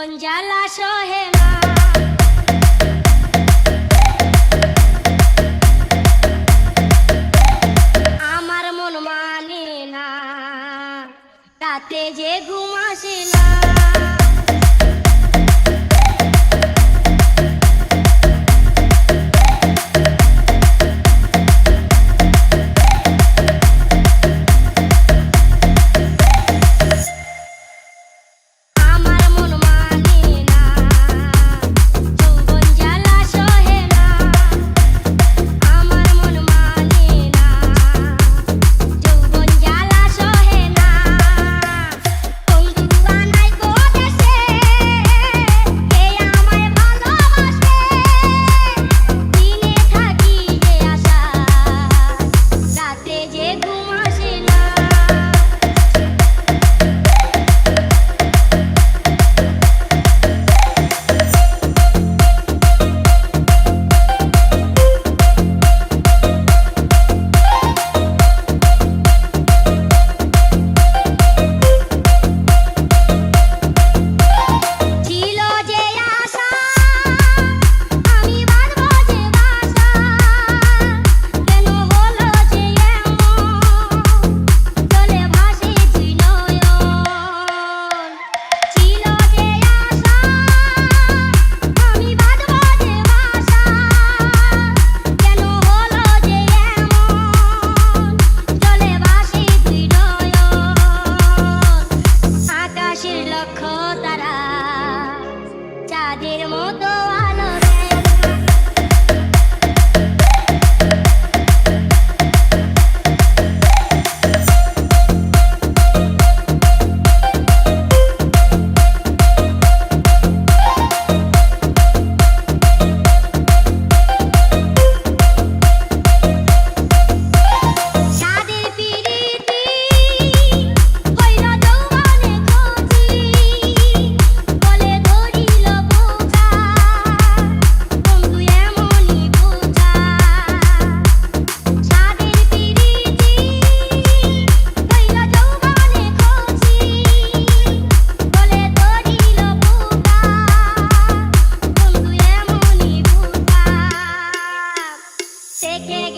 মন জ্বালা সহে না। আমার মন মানে না রাতে যে ঘুম Yeah.